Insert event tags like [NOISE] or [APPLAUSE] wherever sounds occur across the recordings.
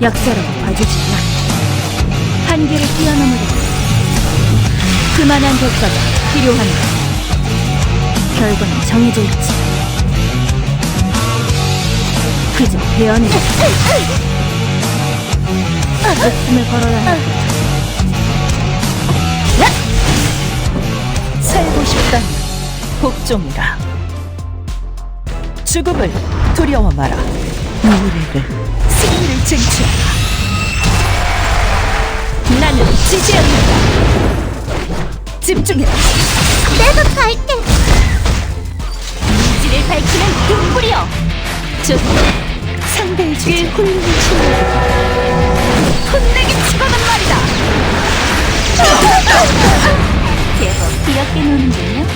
약자라고 봐주지 마. 한계를 뛰어넘으려 그만한 대가가 필요한가. 결과는 정해져 있지. 그저 배언이 목숨을 걸어야 할 거다. 살고 싶다면 복종이라 죽음을 두려워 마라 미래를 승리를 쟁취하라 나는 지지 않는다 집중해라 내가 갈게. 이지를 밝히는 등불이여. 즉 상대의 주제 훌륭히 혼내기 치거든 말이다. [LAUGHS] 제법 귀엽게 노는군요.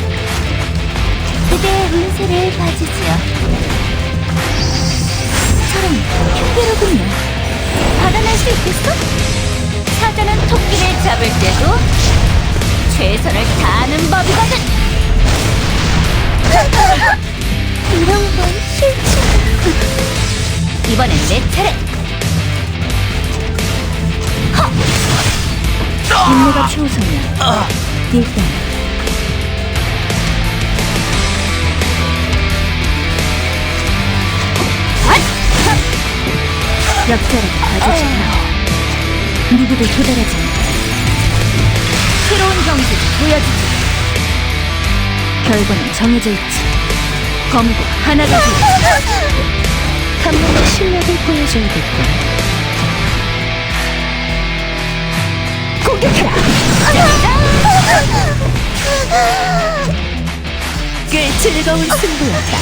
그대의 운세를 봐주지요. 저런 흉계로군요. 받아낼 수 있겠어? 사자는 토끼를 잡을 때도 최선을 다하는 법이거든. 이런 건 싫지. 이번엔 내 차례. 인내가 최우선이야. 일단 약자라고 봐주지 마. 누구도 도달하지 마. 새로운 경기 보여주지. 결과는 정해져 있지. 검과 하나가 돼. 한 번의 실력을 보여줘야겠군 공격해라 꽤 즐거운 승부였다